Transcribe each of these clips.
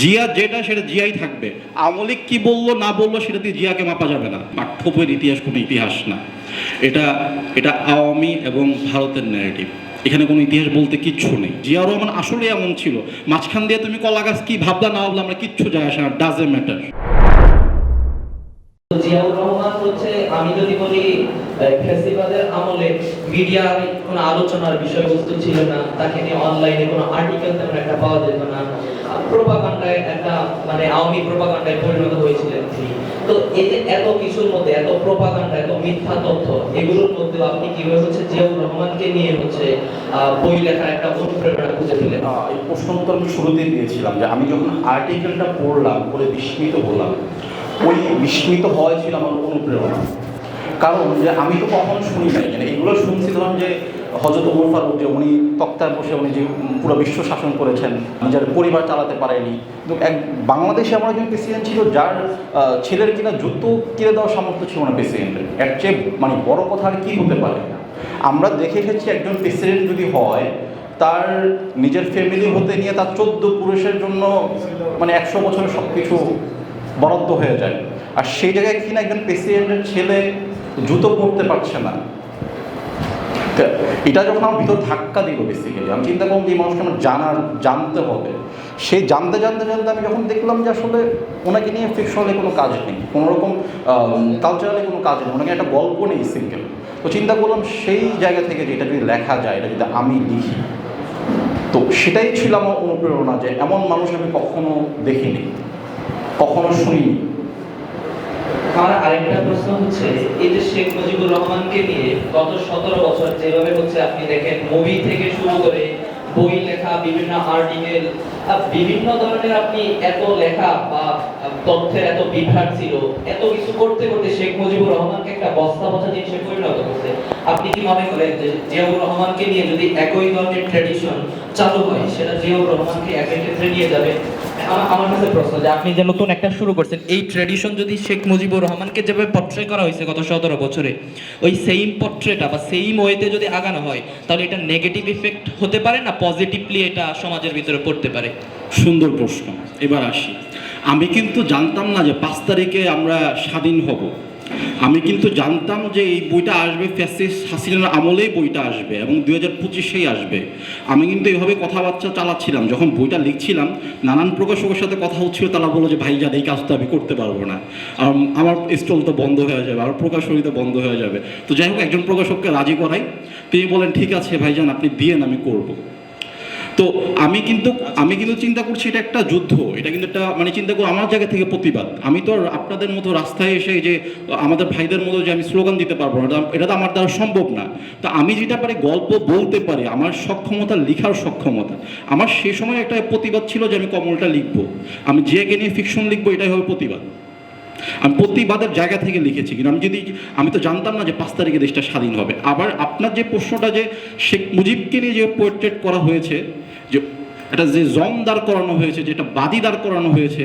জিয়া যেটা, সেটা জিয়াই থাকবে। আমলিক কি বলল, না বলল, সেটা দিয়ে জিয়াকে মাপা যাবে না। পাঠ্য বইয়ের ইতিহাস কোনো ইতিহাস না। এটা এটা আওয়ামী এবং ভারতের ন্যারেটিভ এখানে কোনো ইতিহাস বলতে কিচ্ছু নেই। জিয়া রহমান আসলে এমন ছিল। মাঝখান দিয়ে তুমি কলা গাছ কি ভাবলা, না ভাবলা, আমরা কিচ্ছু যায় আসে না। ডাজে ম্যাটার জিয়াউর রহমান হচ্ছে আমি যদি বলি আমলে কোনো আলোচনার বিষয়বস্তু ছিল না। তাকে নিয়ে অনলাইনে কোনো আর্টিকেল তেমন একটা পাওয়া যেত না। প্রোপাগান্ডায় একটা মানে আওয়ামী প্রোপাগান্ডায় পরিণত হয়েছিলেন তো এত কিছুর মধ্যে, এত প্রোপাগান্ডা, এত মিথ্যা তথ্য, এগুলোর মধ্যে আপনি কীভাবে হচ্ছে জিয়াউর রহমানকে নিয়ে হচ্ছে বই লেখার একটা অনুপ্রেরণা খুঁজে পেলেন? এই প্রশ্ন উত্তর আমি শুরুতেই দিয়েছিলাম যে আমি যখন আর্টিকেলটা পড়লাম পড়ে বিস্মিত হলাম, ওই বিস্মিত হওয়াই ছিল আমার অনুপ্রেরণা। কারণ যে আমি তো কখনো শুনি নাই মানে এগুলো শুনছিলাম যে হজরত উমর ফারুক যে উনি তক্তায় বসে উনি যে পুরো বিশ্ব শাসন করেছেন নিজের পরিবার চালাতে পারেনি। কিন্তু এক বাংলাদেশে এমন একজন প্রেসিডেন্ট ছিল যার ছেলের কিনা জুতো কিনে দেওয়ার সামর্থ্য ছিল না প্রেসিডেন্টের এর চেয়ে মানে বড় কথা আর কি হতে পারে? আমরা দেখে এসেছি একজন প্রেসিডেন্ট যদি হয়, তার নিজের ফ্যামিলি হতে নিয়ে তার চোদ্দ পুরুষের জন্য মানে একশো বছরের সব কিছু বরাদ্দ হয়ে যায়। আর সেই জায়গায় কিনা একজন প্রেসিডেন্টের ছেলে জুতো পরতে পারছে না। এটা যখন আমার ভিতর ধাক্কা দিল বেসিক্যালি আমি চিন্তা করলাম যে, এই মানুষকে আমার জানার, জানতে হবে। সে জানতে জানতে জানতে আমি যখন দেখলাম যে আসলে ওনাকে নিয়ে ফিকশনালি কোনো কাজ নেই কোনো রকম কালচারালি কোনো কাজ নেই, ওনাকে একটা গল্প নেই সিঙ্গেল তো চিন্তা করলাম সেই জায়গা থেকে যে এটা যদি লেখা যায়, এটা যদি আমি লিখি, তো সেটাই ছিল আমার অনুপ্রেরণা যে এমন মানুষ আমি কখনো দেখিনি, কখনো শুনিনি। আমার আরেকটা প্রশ্ন হচ্ছে, এই যে শেখ মুজিবুর রহমানকে নিয়ে গত সতেরো বছর যেভাবে হচ্ছে আপনি দেখেন মুভি থেকে শুরু করে বই লেখা, বিভিন্ন আর্টিকেল বিভিন্ন ধরনের আপনি এত লেখা বা তথ্যের এত বিভ্রাট ছিল, এত কিছু করতে করতে শেখ মুজিবুর রহমানকে একটা বস্তা বসা জিনিসে পরিণত করছে। আপনি কি মনে করেন যে জিয়াউর রহমানকে নিয়ে যদি একই ধরনের ট্র্যাডিশন চালু হয়, সেটা জিয়াউর রহমানকে একই ক্ষেত্রে নিয়ে যাবে? আমার- কাছে প্রশ্ন যে আপনি যে নতুন একটা শুরু করছেন, এই যদি শেখ মুজিবুর রহমানকে যেভাবে পট্রে করা হয়েছে গত সতেরো বছরে, ওই সেম পট্রেটা বা সেম ওয়েতে যদি আগানো হয়, তাহলে এটা নেগেটিভ ইফেক্ট হতে পারে না পজিটিভলি এটা সমাজের ভিতরে পড়তে পারে? সুন্দর প্রশ্ন। এবার আসি। আমি কিন্তু জানতাম না যে পাঁচ তারিখে আমরা স্বাধীন হব। আমি কিন্তু জানতাম যে এই বইটা আসবে ফ্যাসিস হাসিনার আমলেই বইটা আসবে এবং দুই হাজার পঁচিশেই আসবে। আমি কিন্তু এইভাবে কথাবার্তা চালাচ্ছিলাম, যখন বইটা লিখছিলাম, নানান প্রকাশকের সাথে কথা হচ্ছিল, তারা বলল যে ভাইজান এই কাজটা আমি করতে পারব না। আমার স্টল তো বন্ধ হয়ে যাবে আর প্রকাশনী তো বন্ধ হয়ে যাবে। তো যাই হোক, একজন প্রকাশককে রাজি করাই। তিনি বলেন, ঠিক আছে ভাইজান, আপনি দিয়েন, আমি করব। তো আমি কিন্তু আমি কিন্তু চিন্তা করছি এটা একটা যুদ্ধ, এটা কিন্তু একটা মানে চিন্তা করি আমার জায়গা থেকে প্রতিবাদ। আমি তো আপনাদের মতো রাস্তায় এসে যে, আমাদের ভাইদের মতো যে আমি স্লোগান দিতে পারব না, এটা- তো আমার দ্বারা সম্ভব না। তো আমি যেটা পারি গল্প বলতে পারি, আমার সক্ষমতা, লেখার সক্ষমতা। আমার সে সময় একটা প্রতিবাদ ছিল যে আমি কমলটা লিখব। আমি জিয়াকে নিয়ে ফিকশন লিখব, এটাই হবে প্রতিবাদ। আমি প্রতিবাদের জায়গা থেকে লিখেছি কিন্তু আমি যদি আমি তো জানতাম না যে পাঁচ তারিখে দেশটা স্বাধীন হবে। আবার আপনার যে প্রশ্নটা যে শেখ মুজিবকে নিয়ে যে পোর্ট্রেট করা হয়েছে, যে এটা যে জম দাঁড় করানো হয়েছে যেটা বাদী দাঁড় করানো হয়েছে,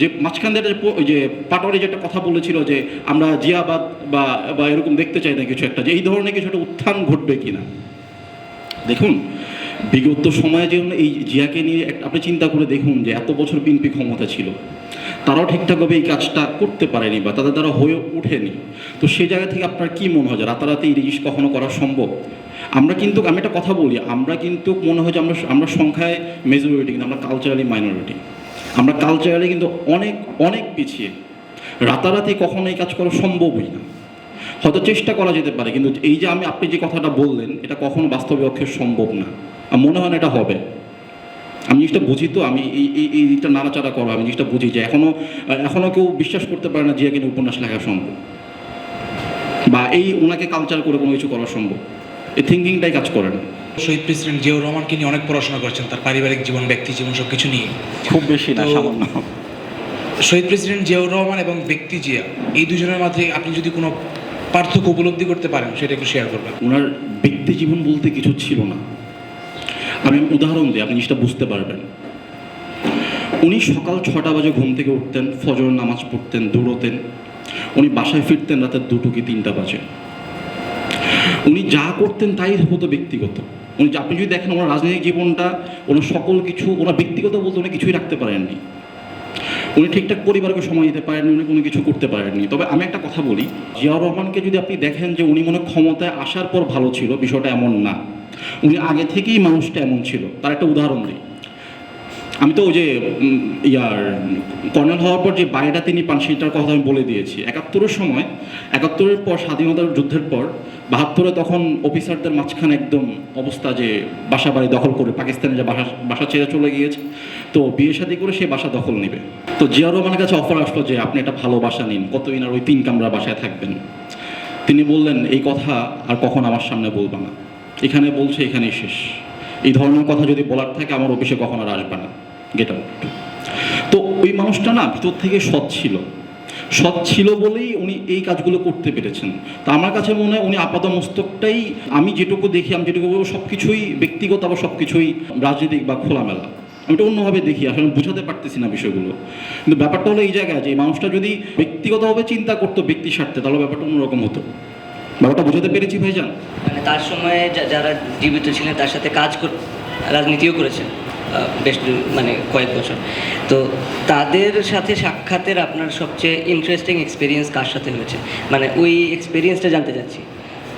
যে মাঝখান দিয়ে যে পাটোয়ারি যে একটা কথা বলেছিল যে আমরা জিয়াবাদ বা বা এরকম দেখতে চাই না কিছু একটা, যে এই ধরনের কিছু একটা উত্থান ঘটবে কিনা? দেখুন, বিগত সময়ে যে এই জিয়াকে নিয়ে আপনি চিন্তা করে দেখুন যে এত বছর বিএনপি ক্ষমতা ছিল। তারাও ঠিকঠাকভাবে এই কাজটা করতে পারেনি বা তাদের দ্বারা হয়ে ওঠেনি। তো সেই জায়গা থেকে আপনার কি মনে হয় যে রাতারাতি এই জিনিস কখনো করা সম্ভব? আমরা কিন্তু, আমি একটা কথা বলি, আমরা কিন্তু মনে হয় যে আমরা আমরা সংখ্যায় মেজরিটি কিন্তু আমরা কালচারালি মাইনরিটি আমরা কালচারালি কিন্তু অনেক অনেক পিছিয়ে। রাতারাতি কখনো এই কাজ করা সম্ভবই না। হয়তো চেষ্টা করা যেতে পারে, কিন্তু এই যে আমি, আপনি যে কথাটা বললেন, এটা কখনো বাস্তবে পক্ষে সম্ভব না। মনে হয় না এটা হবে। আমি জিনিসটা বুঝি তো আমি এই এই এই জিনিসটা নাড়াচাড়া করো আমি জিনিসটা বুঝি যে এখনও এখনও কেউ বিশ্বাস করতে পারে না জিয়াকে নিয়ে উপন্যাস লেখা সম্ভব। বা এই ওনাকে কালচার করে কোনো কিছু করা সম্ভব। এই থিঙ্কিংটাই কাজ করে না। শহীদ প্রেসিডেন্ট জিয়াউর রহমানকে নিয়ে অনেক পড়াশোনা করেছেন তার পারিবারিক জীবন ব্যক্তি জীবন সব কিছু নিয়ে। খুব বেশি না সামান্য। শহীদ প্রেসিডেন্ট জিয়াউর রহমান এবং ব্যক্তি জিয়া এই দুজনের মাঝে আপনি যদি কোনো পার্থক্য উপলব্ধি করতে পারেন সেটা একটু শেয়ার করবেন। ওনার ব্যক্তি জীবন বলতে কিছু ছিল না। আমি উদাহরণ দিই, আপনি জিনিসটা বুঝতে পারবেন। উনি সকাল ছটা বাজে ঘুম থেকে উঠতেন ফজর নামাজ পড়তেন, দৌড়তেন। উনি বাসায় ফিরতেন রাতের দুটো কি তিনটা বাজে। উনি যা করতেন তাই হতো ব্যক্তিগত। উনি আপনি যদি দেখেন ওনার রাজনৈতিক জীবনটা, ওনার সকল কিছু, ওনার ব্যক্তিগত বলতে উনি কিছুই রাখতে পারেননি। উনি ঠিকঠাক পরিবারকে সময় দিতে পারেননি, উনি কোনো কিছু করতে পারেননি। তবে আমি একটা কথা বলি, জিয়াউর রহমানকে যদি আপনি দেখেন যে উনি মনে ক্ষমতায় আসার পর ভালো ছিল, বিষয়টা এমন না। উনি আগে থেকেই মানুষটা এমন ছিল। তার একটা উদাহরণ দিই। আমি তো ওই যে ইয়ার, কর্নেল হওয়ার পর যে বাড়িটা তিনি পান, সেটার কথা আমি বলে দিয়েছি। একাত্তরের সময়, একাত্তরের পর, স্বাধীনতার যুদ্ধের পর, বাহাত্তরে তখন অফিসারদের মাঝখানে একদম অবস্থা যে বাসা বাড়ি দখল করে পাকিস্তানে যে বাসা বাসা ছেড়ে চলে গিয়েছে। তো বিয়ে শাদী করে সে বাসা দখল নেবে। তো জিয়াউর রহমানের কাছে অফার আসলো যে, আপনি একটা ভালো বাসা নিন। কতদিন আর ওই তিন কামরা বাসায় থাকবেন? তিনি বললেন, এই কথা আর কখন আমার সামনে বলবা না। এখানে বলছে, এখানেই শেষ। এই ধরনের কথা যদি বলার থাকে, আমার অফিসে কখন আর আসবে না। গেট আউট তো ওই মানুষটা না ভিতর থেকে সৎ ছিল। সৎ ছিল বলেই উনি এই কাজগুলো করতে পেরেছেন। তো আমার কাছে মনে হয় উনি আপাত মস্তকটাই আমি যেটুকু দেখি, আমি যেটুকু বলব সব কিছুই ব্যক্তিগত আবার সব কিছুই রাজনৈতিক বা খোলামেলা। আমি এটা অন্যভাবে দেখি, আসলে বুঝাতে পারতেছি না বিষয়গুলো। কিন্তু ব্যাপারটা হলো এই জায়গায় যে মানুষটা যদি ব্যক্তিগতভাবে চিন্তা করতো, ব্যক্তি স্বার্থে, তাহলে ব্যাপারটা অন্যরকম হতো। ব্যাপারটা বুঝাতে পেরেছি ভাইজান? মানে তার সময়ে যারা জীবিত ছিলেন তার সাথে কাজ কর রাজনীতিও করেছেন বেশ মানে কয়েক বছর। তো তাদের সাথে সাক্ষাতের আপনার সবচেয়ে ইন্টারেস্টিং এক্সপিরিয়েন্স কার সাথে হয়েছে? মানে ওই এক্সপিরিয়েন্সটা জানতে চাচ্ছি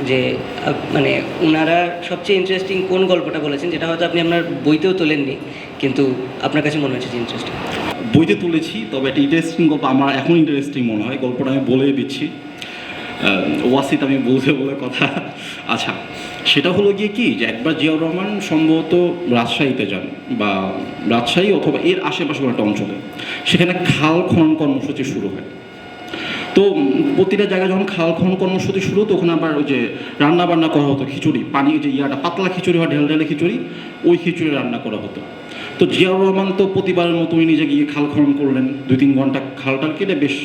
যে মানে ওনারা সবচেয়ে ইন্টারেস্টিং কোন গল্পটা বলেছেন যেটা হয়তো আপনি আপনার বইতেও তোলেননি কিন্তু আপনার কাছে মনে হচ্ছে যে ইন্টারেস্টিং বইতে তুলেছি তবে একটা ইন্টারেস্টিং গল্প আমার এখন ইন্টারেস্টিং মনে হয় গল্পটা আমি বলে দিচ্ছি। ওয়াসিত আমি বলতে বলে কথা। আচ্ছা সেটা হলো গিয়ে কি যে একবার জিয়াউর রহমান সম্ভবত রাজশাহীতে যান বা রাজশাহী অথবা এর আশেপাশে একটা অঞ্চলে, সেখানে খাল খনন কর্মসূচি শুরু হয়। তো প্রতিটা জায়গায় যখন খাল খনন কর্মসূচি শুরু হতো ওখানে আবার ওই যে রান্না বান্না করা হতো খিচুড়ি, পানি যে ইয়াটা, পাতলা খিচুড়ি হয়, ঢেল ঢেলে খিচুড়ি, ওই খিচুড়ি রান্না করা হতো। তো জিয়াউর রহমান তো প্রতিবারের মতো উনি নিজে গিয়ে খাল খনন করলেন। দুই তিন ঘণ্টা খালটাল কেটে বেশ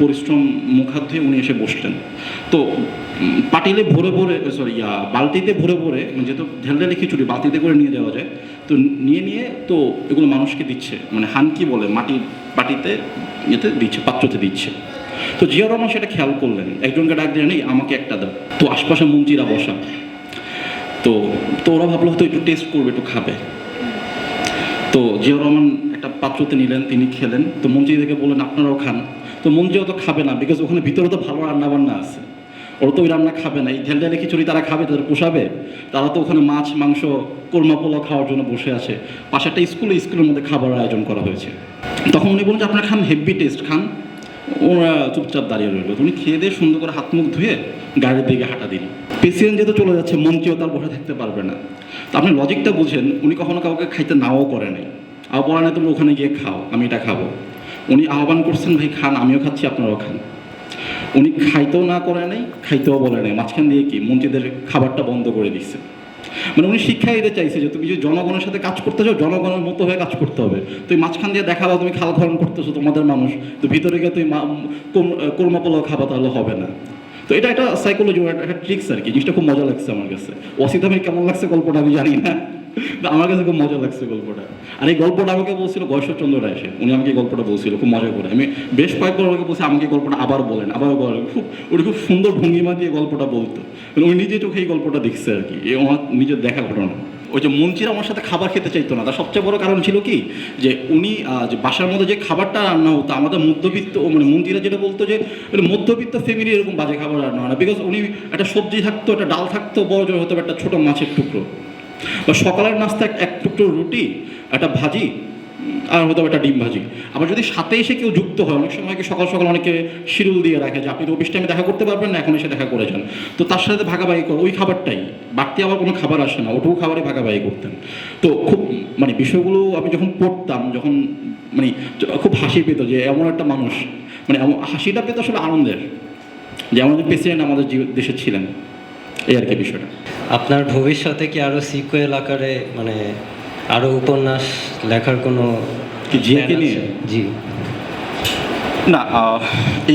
পরিশ্রম মুখাত ধুয়ে উনি এসে বসলেন। তো পাটিলে ভরে ভরে সরি বালতিতে ভরে ভরে মানে যেহেতু ঢেল খিচুড়ি, বালতিতে করে নিয়ে যাওয়া যায়, তো নিয়ে নিয়ে তো এগুলো মানুষকে দিচ্ছে। মানে হানকি বলে, মাটি, পাটিতে ইয়েতে দিচ্ছে, পাত্রতে দিচ্ছে। তো জিয়া রহমান সেটা খেয়াল করলেন। একজনকে ডাক দিয়ে নেই আমাকে একটা দাও। তো আশপাশে মন্ত্রীরা বসা। তো তো ওরা ভাবলো হয়তো একটু টেস্ট করবে, একটু খাবে। তো জিয়া রহমান একটা পাত্রতে নিলেন, তিনি খেলেন। তো মন্ত্রীদেরকে বললেন, আপনারাও খান। তো মন্ত্রীও তো খাবে না বিকজ ওখানে ভিতরে তো ভালো রান্না বান্না আছে। ওরা তো ওই রান্না খাবে না। এই ঢেল ঢেলে খিচুড়ি তারা খাবে, তাদের পোষাবে। তারা তো ওখানে মাছ, মাংস, কোরমা পোলাও খাওয়ার জন্য বসে আছে। পাশে একটা স্কুলে স্কুলের মধ্যে খাবার আয়োজন করা হয়েছে। তখন উনি বললেন যে, আপনারা খান হেভি টেস্ট খান। ওরা চুপচাপ দাঁড়িয়ে রইল। উনি খেয়ে দিয়ে সুন্দর করে হাত মুখ ধুয়ে গাড়ির দিকে হাঁটা দিল প্রেসিডেন্ট যেহেতু চলে যাচ্ছে মন্ত্রীও তার বসে থাকতে পারবে না। তো আপনি লজিকটা বুঝেন, উনি কখনো কাউকে খাইতে নাও করে নাই। আর বলা তুমি ওখানে গিয়ে খাও, আমি এটা খাব। উনি আহ্বান করছেন, ভাই, খান, আমিও খাচ্ছি, আপনারাও খান। উনি খাইতেও না করে নাই, খাইতেও বলে নাই। মাঝখান দিয়ে কি, মন্ত্রীদের খাবারটা বন্ধ করে দিচ্ছে মানে উনি শিক্ষা দিতে চাইছে যে, তুমি যদি জনগণের সাথে কাজ করতে চাও, জনগণের মতো হয়ে কাজ করতে হবে। তুমি মাঝখান দিয়ে দেখাবা তুমি খাল খরণ করতেছো তোমাদের মানুষ, তো ভিতরে গিয়ে তুমি কোরমা পোলাও খাবা, তাহলে হবে না। তো এটা একটা সাইকোলজি একটা ট্রিক্স আর কি, জিনিসটা খুব মজা লাগছে আমার কাছে। অসিত আমি কেমন লাগছে গল্পটা আমি জানি না। আমার কাছে খুব মজা লাগছে গল্পটা। আর এই গল্পটা আমাকে বলছিল গয়েশ্বরচন্দ্র রায় সে, উনি আমাকে গল্পটা বলছিল, খুব মজা করে। আমি বেশ কয়েকবার আমাকে বলছি, আমাকে গল্পটা আবার বলেন আবার বলেন। খুব, উনি খুব সুন্দর ভঙ্গিমা দিয়ে গল্পটা বলতো। মানে উনি নিজে চোখে এই গল্পটা দেখছে আর কি। এ আমার নিজের দেখা ঘটনা। ওই যে মন্ত্রীরা আমার সাথে খাবার খেতে চাইতো না। তার সবচেয়ে বড় কারণ ছিল কি? যে উনি যে বাসার মধ্যে যে খাবারটা রান্না হতো, আমাদের মধ্যবিত্ত মানে মন্ত্রীরা যেটা বলতো যে মানে মধ্যবিত্ত ফ্যামিলি এরকম বাজে খাবার রান্না হয় না। বিকজ উনি একটা সবজি থাকতো, একটা ডাল থাকতো, বড় জোর হতো একটা ছোটো মাছের টুকরো। বা সকালের নাস্তা এক- টুকরো রুটি, একটা ভাজি আর হয়তো একটা ডিম ভাজি। আবার যদি সাথে এসে কেউ যুক্ত হয়, অনেক সময় সকাল সকাল অনেকে শিরুল দিয়ে রাখে যে, আপনি তো অফিস টাইমে দেখা করতে পারবেন না, এখন এসে দেখা করে যান। তো তার সাথে ভাগাভাগি করে, ওই খাবারটাই। বাড়তি আবার কোনো খাবার আসে না, ওটুকু খাবারই ভাগাভাগি করতেন। তো খুব মানে বিষয়গুলো আমি যখন পড়তাম, যখন মানে খুব হাসি পেত যে, এমন একটা মানুষ মানে হাসিটা পেত আসলে আনন্দের। যে আমাদের প্রেসিডেন্ট আমাদের দেশে ছিলেন। এই আর কি বিষয়টা। আপনার ভবিষ্যতে কি আরও সিকুয়েল আকারে মানে আরও উপন্যাস লেখার কোনো জিয়াকে নিয়ে? জি। না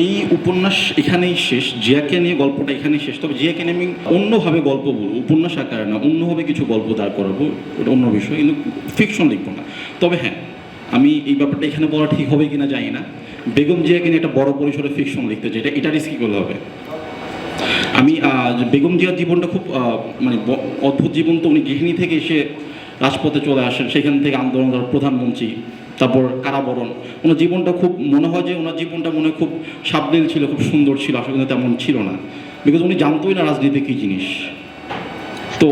এই উপন্যাস এখানেই শেষ জিয়াকে নিয়ে গল্পটা এখানেই শেষ। তবে জিয়াকে নিয়ে আমি অন্যভাবে গল্প বলব উপন্যাস আকারে না অন্যভাবে কিছু গল্প দাঁড় করাবো এটা অন্য বিষয় কিন্তু ফিকশন লিখব না। তবে হ্যাঁ আমি এই ব্যাপারটা এখানে বলা ঠিক হবে কিনা জানি না। বেগম জিয়াকে নিয়ে একটা বড় পরিসরে ফিকশন লিখতে চাই এটা এটা রিস্কি করলে হবে। আমি বেগম জিয়ার জীবনটা খুব মানে অদ্ভুত জীবন তো উনি গৃহিণী থেকে এসে রাজপথে চলে আসেন, সেখান থেকে আন্দোলন প্রধানমন্ত্রী, তারপর কারাবরণ। ওনার জীবনটা খুব, মনে হয় যে ওনার জীবনটা মনে খুব সাবলীল ছিল, খুব সুন্দর ছিল আসলে তেমন ছিল না। বিকজ উনি জানতোই না রাজনীতি কী জিনিস। তো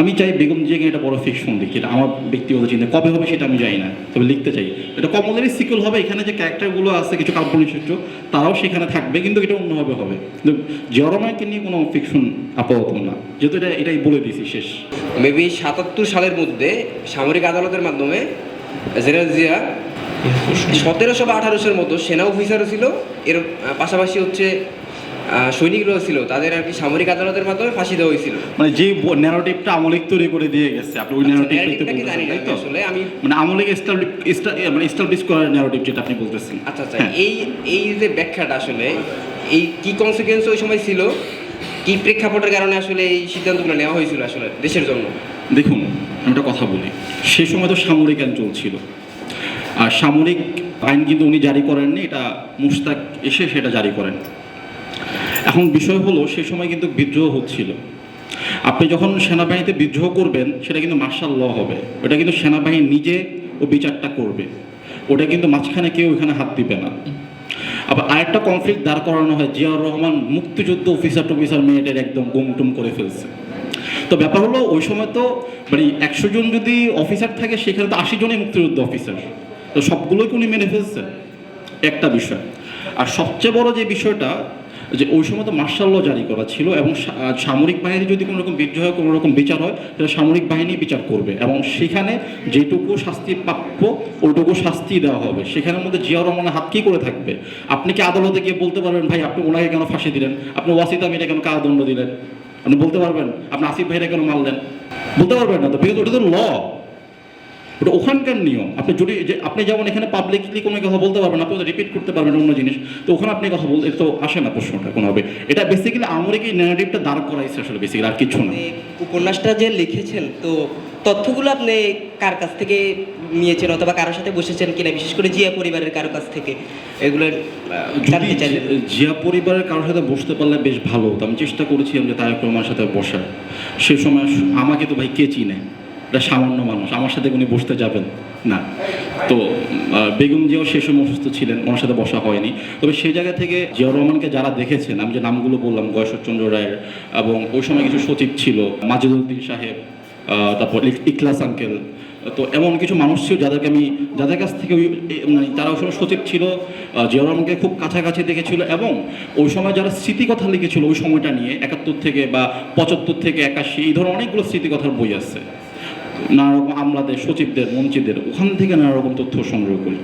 আমি চাই বেগম জিয়াকে এটা বড় ফিকশন দেখি। এটা আমার ব্যক্তিগত চিন্তা। কবে হবে সেটা আমি জানি না তবে লিখতে চাই। এটা কমলেরই সিকুল হবে। এখানে যে ক্যারেক্টারগুলো আছে কিছু কাল্পনিক চরিত্র তারাও সেখানে থাকবে কিন্তু এটা অন্যভাবে হবে। কিন্তু জিয়রমাইকে নিয়ে কোনো ফিকশন আপাতত না। যেহেতু এটা এটাই বলে দিয়েছি শেষ। মেবি সাতাত্তর সালের মধ্যে সামরিক আদালতের মাধ্যমে জেনারেল জিয়া সতেরোশো বা আঠারোশোর মতো সেনা অফিসারও ছিল। এর পাশাপাশি হচ্ছে সৈনিকরাও ছিল তাদের আর কি সামরিক আদালতের মাধ্যমে ফাঁসি দেওয়া হয়েছিল। মানে যে ন্যারেটিভটা আমলিক তৈরি করে দিয়ে গেছে আপনি ওই আচ্ছা, কি জানি না তো? আসলে আমি মানে আমলিক মানে এস্টাবলিশ করার ন্যারেটিভ যেটা আপনি বলতেছেন। আচ্ছা আচ্ছা হ্যাঁ। এই এই যে ব্যাখ্যাটা আসলে এই কি কনসিকুয়েন্স ওই সময় ছিল? কি প্রেক্ষাপটের কারণে আসলে এই সিদ্ধান্তগুলো নেওয়া হয়েছিল আসলে দেশের জন্য? দেখুন আমি একটা কথা বলি। সে সময় তো সামরিক আইন চলছিল। আর সামরিক আইন কিন্তু উনি জারি করেননি এটা মুস্তাক এসে সেটা জারি করেন। এখন বিষয় হলো, সে সময় কিন্তু বিদ্রোহ হচ্ছিল। আপনি যখন সেনাবাহিনীতে বিদ্রোহ করবেন, সেটা কিন্তু মার্শাল ল হবে। ওটা কিন্তু সেনাবাহিনী নিজে ও বিচারটা করবে। ওটা কিন্তু মাঝখানে কেউ এখানে হাত দিবে না। আবার আরেকটা কনফ্লিক্ট দাঁড় করানো হয়, জিয়াউর রহমান মুক্তিযুদ্ধ অফিসার টফিসার মেয়েটার একদম গুমটুম করে ফেলছে। তো ব্যাপার হলো, ওই সময় তো মানে একশো জন যদি অফিসার থাকে, সেখানে তো আশি জনই মুক্তিযুদ্ধ অফিসার তো সবগুলোই উনি মেনে ফেলছে? একটা বিষয়। আর সবচেয়ে বড় যে বিষয়টা যে ওই সময় তো মার্শাল ল জারি করা ছিল এবং সামরিক বাহিনী যদি কোনো রকম বিদ্রোহ, কোনো রকম বিচার হয় তাহলে সামরিক বাহিনী বিচার করবে এবং সেখানে যেটুকু শাস্তি প্রাপ্য ওইটুকু শাস্তি দেওয়া হবে। সেখানের মধ্যে জিয়াউর রহমানের হাত কি করে থাকবে? আপনি কি আদালতে গিয়ে বলতে পারবেন, ভাই, আপনি ওনাকে কেন ফাঁসি দিলেন? আপনি ওয়াসিতা মিরে কেন কারাদণ্ড দিলেন? আপনি বলতে পারবেন, আপনি আসিফ ভাইরা কেন মারলেন? বলতে পারবেন না তো বিকজ ওটা তো ল ওটা ওখানকার নিয়ম। আপনি যদি যে আপনি যেমন এখানে পাবলিকলি কোনো কথা বলতে পারবেন আপনি রিপিট করতে পারবেন অন্য জিনিস তো ওখানে আপনি কথা বলতে তো আসে না প্রশ্নটা কোনোভাবে। এটা বেসিক্যালি এই ন্যারেটিভটা দাঁড় করাইছে আসলে বেসিক্যালি আর কিছু না। উপন্যাসটা যে লিখেছেন তো তথ্যগুলো আপনি কার কাছ থেকে নিয়েছেন অথবা কারোর সাথে বসেছেন কিনা বিশেষ করে জিয়া পরিবারের কারও কাছ থেকে? এগুলো জানতে চাইলে। জিয়া পরিবারের কারোর সাথে বসতে পারলে বেশ ভালো হতো। আমি চেষ্টা করেছিলাম যে তারেক রহমানের সাথে বসার। সে সময় আমাকে তো ভাই কে চিনে? এটা সামান্য মানুষ। আমার সাথে উনি বসতে যাবেন না। তো বেগম জিয়াও সে সময় অসুস্থ ছিলেন, ওনার সাথে বসা হয়নি। তবে সেই জায়গা থেকে জিয়াউর রহমানকে যারা দেখেছেন, আমি যে নামগুলো বললাম গয়েশ্বরচন্দ্র রায়ের এবং ওই সময় কিছু সচিব ছিল মাজিদুদ্দিন সাহেব তারপর ইকলাস আঙ্কেল, তো এমন কিছু মানুষ ছিল যাদেরকে আমি, যাদের কাছ থেকে ওই মানে তারা ওই সময় সচিব ছিল জিয়াউর রহমানকে খুব কাছাকাছি দেখেছিল এবং ওই সময় যারা স্মৃতিকথা লিখেছিল ওই সময়টা নিয়ে, একাত্তর থেকে বা পঁচাত্তর থেকে একাশি, এই ধরনের অনেকগুলো স্মৃতিকথার বই আছে নানা রকম আমলাদের সচিবদের মন্ত্রীদের ওখান থেকে নানা রকম তথ্য সংগ্রহ করি।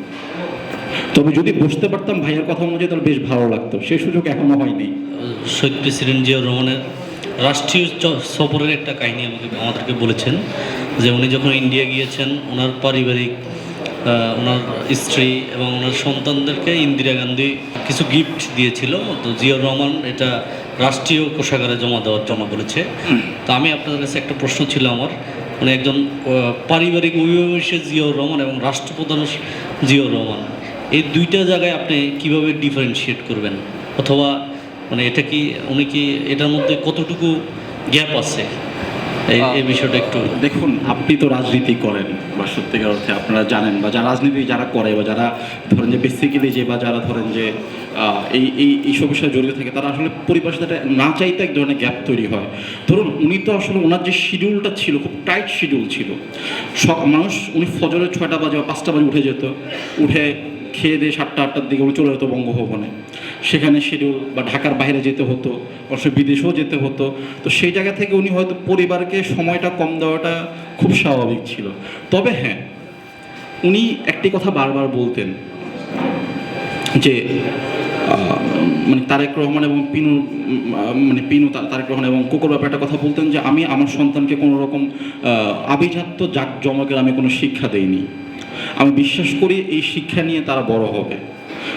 তবে যদি বসতে পারতাম ভাইয়ের কথা অনুযায়ী তাহলে বেশ ভালো লাগতো। সেই সুযোগ এখনও হয়নি। শহীদ প্রেসিডেন্ট জিয়াউর রহমানের রাষ্ট্রীয় সফরের একটা কাহিনী আমাকে আমাদেরকে বলেছেন যে উনি যখন ইন্ডিয়া গিয়েছেন ওনার পারিবারিক ওনার স্ত্রী এবং ওনার সন্তানদেরকে ইন্দিরা গান্ধী কিছু গিফট দিয়েছিল। তো জিয়াউর রহমান এটা রাষ্ট্রীয় কোষাগারে জমা দেওয়ার জন্য বলেছে। তো আমি আপনাদের কাছে একটা প্রশ্ন ছিল আমার। মানে একজন পারিবারিক অভিভাবক জিয়াউর রহমান এবং রাষ্ট্রপ্রধান জিয়াউর রহমান। এই দুইটা জায়গায় আপনি কীভাবে ডিফারেন্সিয়েট করবেন? অথবা মানে এটা কি, উনি কি এটার মধ্যে কতটুকু গ্যাপ আছে? এই এই বিষয়টা একটু দেখুন আপনি তো রাজনীতি করেন বা সত্যিকার অর্থে আপনারা জানেন বা যারা রাজনীতি যারা করে বা যারা ধরেন যে বেসিক্যালি যে বা যারা ধরেন যে এই এই এইসব বিষয়ে জড়িত থাকে তারা আসলে পরিবারের সাথে না চাইতে এক ধরনের গ্যাপ তৈরি হয়। ধরুন উনি তো আসলে ওনার যে শিডিউলটা ছিল খুব টাইট শিডিউল ছিল। সব মানুষ উনি ফজরের ছয়টা বাজে বা পাঁচটা বাজে উঠে যেত। উঠে খেয়ে দিয়ে সাতটা আটটার দিকে চলে যেত বঙ্গভবনে। সেখানে শিডিউল বা ঢাকার বাইরে যেতে হতো অবশ্য বিদেশেও যেতে হতো। তো সেই জায়গা থেকে উনি হয়তো পরিবারকে সময়টা কম দেওয়াটা খুব স্বাভাবিক ছিল। তবে হ্যাঁ উনি একটি কথা বারবার বলতেন যে মানে তারেক রহমান এবং পিনু মানে পিনু তারেক রহমান এবং কোকর ব্যাপারে একটা কথা বলতেন যে, আমি আমার সন্তানকে কোনো রকম আভিজাত্য জাক জমকের আমি কোনো শিক্ষা দেইনি। আমি বিশ্বাস করি এই শিক্ষা নিয়ে তারা বড় হবে।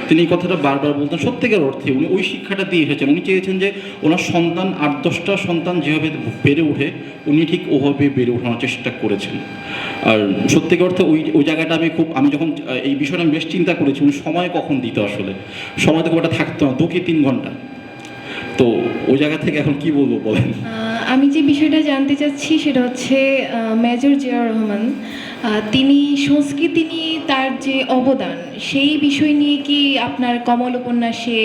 তিনি এই কথাটা বারবার বলতেন, সত্যিকার অর্থে উনি ওই শিক্ষাটা দিয়ে এসেছেন। উনি চেয়েছেন যে ওনার সন্তান, আট দশটা সন্তান যেভাবে বেড়ে ওঠে, উনি ঠিক ওভাবে বেড়ে ওঠানোর চেষ্টা করেছেন। আর সত্যিকার অর্থে ওই ওই জায়গাটা আমি খুব, আমি যখন, এই বিষয়টা আমি বেশ চিন্তা করেছি, উনি সময় কখন দিত আসলে? সময় তো খুব একটা থাকতো না, দু কি তিন ঘণ্টা। তো ওই জায়গা থেকে এখন কি বলব বলেন? আমি যে বিষয়টা জানতে চাচ্ছি সেটা হচ্ছে মেজর জিয়াউর রহমান। তিনি সংস্কৃতি নিয়ে তার যে অবদান, সেই বিষয় নিয়ে কি আপনার কমল উপন্যাসে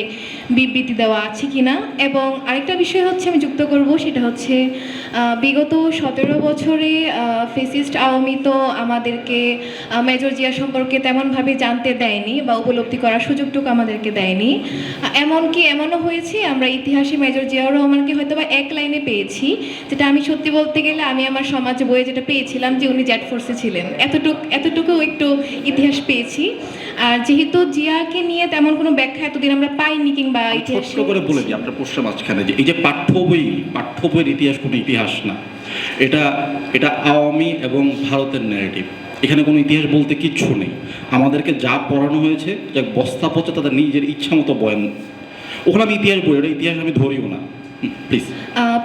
বিবৃতি দেওয়া আছে কি না এবং আরেকটা বিষয় হচ্ছে আমি যুক্ত করব, সেটা হচ্ছে বিগত সতেরো বছরে ফেসিস্ট আওয়ামী তো আমাদেরকে মেজর জিয়া সম্পর্কে তেমনভাবে জানতে দেয়নি বা উপলব্ধি করার সুযোগটুকু আমাদেরকে দেয়নি। এমনকি এমনও হয়েছে, আমরা ইতিহাসে মেজর জিয়াউর রহমানকে হয়তো বা এক লাইনে পেয়েছি, যেটা আমি সত্যি বলতে গেলে আমি আমার সমাজ বইয়ে যেটা পেয়েছিলাম যে উনি জ্যাট ফোর্সে ছিলেন। এতটুকু এতটুকু একটু ইতিহাস পেয়েছি। আর যেহেতু জিয়াকে নিয়ে তেমন কোনো ব্যাখ্যা এতদিন আমরা পাইনি কিংবা ইতিহাসে করে বলে দিই আপনার প্রশ্নের মাঝখানে যে এই যে পাঠ্য বই পাঠ্য বইয়ের ইতিহাস কোনো ইতিহাস না। এটা এটা আওয়ামী এবং ভারতের ন্যারেটিভ এখানে কোনো ইতিহাস বলতে কিচ্ছু নেই। আমাদেরকে যা পড়ানো হয়েছে যে বস্তা পচে তাদের নিজের ইচ্ছা মতো বয়ান। ওখানে আমি ইতিহাস বই ওটা ইতিহাস আমি ধরিও না। প্লিজ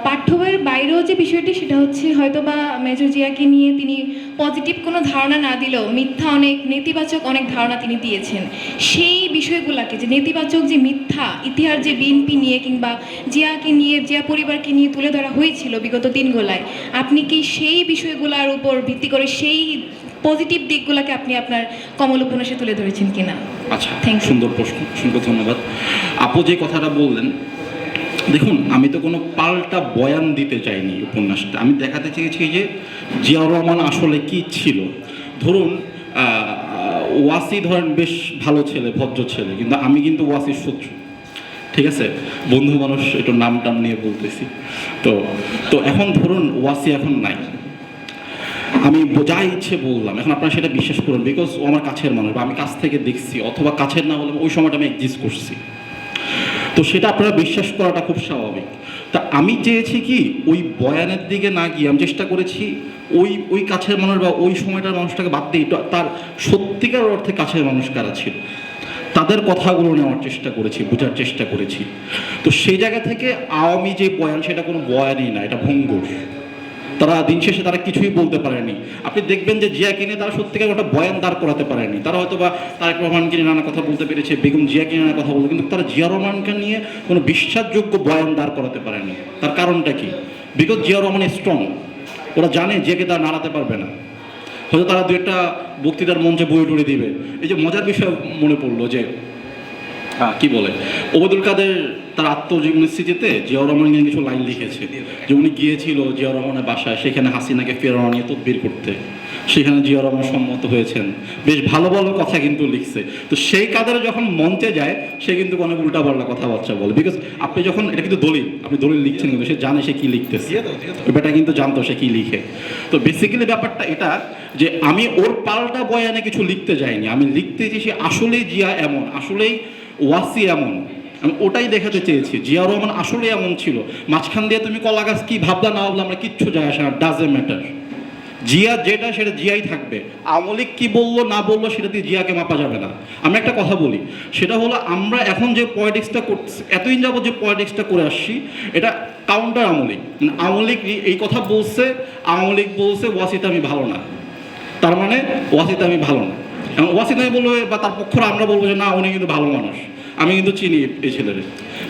পাঠ্য বইয়ের বাইরেও যে বিষয়টি সেটা হচ্ছে হয়তো বা মেজর জিয়াকে নিয়ে তিনি পজিটিভ কোনো ধারণা না দিলেও মিথ্যা অনেক নেতিবাচক অনেক ধারণা তিনি দিয়েছেন। সেই বিষয়গুলোকে যে নেতিবাচক যে মিথ্যা ইতিহাস যে বিএনপি নিয়ে কিংবা জিয়াকে নিয়ে জিয়া পরিবারকে নিয়ে তুলে ধরা হয়েছিল বিগত দিনগুলায় আপনি কি সেই বিষয়গুলোর উপর ভিত্তি করে সেই পজিটিভ দিকগুলোকে আপনি আপনার কমল উপন্যাসে তুলে ধরেছেন কিনা? আচ্ছা you. সুন্দর প্রশ্ন সুন্দর ধন্যবাদ। আপু যে কথাটা বললেন দেখুন, আমি তো কোনো পাল্টা বয়ান দিতে চাইনি উপন্যাসটা। আমি দেখাতে চেয়েছি যে জিয়াউর রহমান আসলে কি ছিল। ধরুন ওয়াসি ধরেন বেশ ভালো ছেলে, ভদ্র ছেলে, কিন্তু আমি কিন্তু ওয়াসির শত্রু। ঠিক আছে? বন্ধু মানুষ, একটু নাম টাম নিয়ে বলতেছি। তো তো এখন ধরুন, ওয়াসি এখন নাই। আমি যা ইচ্ছে বললাম, এখন আপনারা সেটা বিশ্বাস করুন বিকজ ও আমার কাছের মানুষ, বা আমি কাছ থেকে দেখছি, অথবা কাছের না হলে ওই সময়টা আমি এক্সিস্ট করছি। তো সেটা আপনারা বিশ্বাস করাটা খুব স্বাভাবিক। তা আমি চেয়েছি কি, ওই বয়ানের দিকে না গিয়ে আমি চেষ্টা করেছি ওই ওই কাছের মানুষ বা ওই সময়টার মানুষটাকে বাদ দিয়ে তার সত্যিকার অর্থে কাছের মানুষ কারা ছিল? তাদের কথাগুলো নেওয়ার চেষ্টা করেছি, বোঝার চেষ্টা করেছি। তো সেই জায়গা থেকে আওয়ামী যে বয়ান, সেটা কোনো বয়ানই না, এটা ভঙ্গুর। তারা দিন শেষে তারা কিছুই বলতে পারেনি। আপনি দেখবেন যে জিয়া কিনে তারা সত্যিকার ওটা বয়ান দাঁড় করাতে পারেনি। তারা হয়তো বা তারেক রহমানকে নিয়ে নানা কথা বলতে পেরেছে, বেগম জিয়াকে নিয়ে নানা কথা বলতে, কিন্তু তারা জিয়া রহমানকে নিয়ে কোনো বিশ্বাসযোগ্য বয়ান দাঁড় করাতে পারেনি। তার কারণটা কি? বিকজ জিয়া রহমান স্ট্রং ওরা জানে জিয়াকে তারা নাড়াতে পারবে না। হয়তো তারা দু একটা বক্তৃতার মঞ্চে বই টুড়ে দিবে। এই যে মজার বিষয় মনে পড়ল যে কি বলে? ওবায়দুল কাদের তার আত্মজীবনী স্মৃতিতে জিয়াউর রহমান কিছু লাইন লিখেছে। যে উনি গিয়েছিল জিয়াউর রহমানের বাসায় সেখানে হাসিনাকে ফেরানো নিয়ে তদবির করতে। সেখানে জিয়াউর রহমান সম্মত হয়েছেন। বেশ ভালো ভালো কথা কিন্তু লিখছে। তো সেই কাদের যখন মঞ্চে যায় সে কিন্তু অনেক উল্টা পাল্টা কথাবার্তা বলে। বিকজ আপনি যখন এটা কিন্তু দলিল আপনি দলিল লিখছেন কিন্তু সে জানে সে কি লিখতেছে। ব্যাপারটা কিন্তু জানতো সে কি লিখে। তো বেসিক্যালি ব্যাপারটা এটা যে আমি ওর পাল্টা বয়ানে কিছু লিখতে যাইনি। আমি লিখতে চেয়েছি আসলেই জিয়া এমন আসলেই ওয়াসি এমন। আমি ওটাই দেখাতে চেয়েছি। জিয়া রহমান আসলে এমন ছিল। মাঝখান দিয়ে তুমি কলা গাছ কি ভাবলা না ভাবলা আমরা কিচ্ছু যায় আসে না। ডাজে ম্যাটার জিয়া যেটা সেটা জিয়াই থাকবে। আমলিক কি বলল, না বলল, সেটা দিয়ে জিয়াকে মাপা যাবে না। আমি একটা কথা বলি। সেটা হলো আমরা এখন যে পলিটিক্সটা করছি এতদিন যাব যে পলিটিক্সটা করে আসছি, এটা কাউন্টার আমলিক আমলিক এই কথা বলছে আমলিক বলছে, ওয়াসিতে আমি ভালো না। তার মানে ওয়াসিতে আমি ভালো না। ওয়াসিতে আমি বলব বা তার পক্ষরা আমরা বলব যে, না, উনি কিন্তু ভালো মানুষ। আমি কিন্তু চিনি এই ছেলের।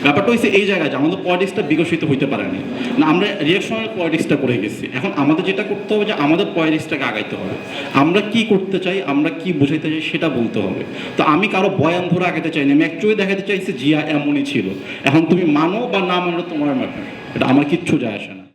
ব্যাপারটা হচ্ছে এই জায়গায় যে আমাদের পলিটিক্সটা বিকশিত হইতে পারেনি না, আমরা রিয়াকশনের পলিটিক্সটা করে গেছি। এখন আমাদের যেটা করতে হবে যে আমাদের পলিটিক্সটাকে আগাইতে হবে। আমরা কি করতে চাই, আমরা কি বোঝাইতে চাই সেটা বলতে হবে। তো আমি কারও বয়ান ধরে আগাতে চাইনি আমি অ্যাকচুয়ালি দেখাতে চাইছি জিয়া এমনই ছিল। এখন তুমি মানো বা না মানো তোমার ম্যাটার এটা আমার কিচ্ছু যায় আসে না।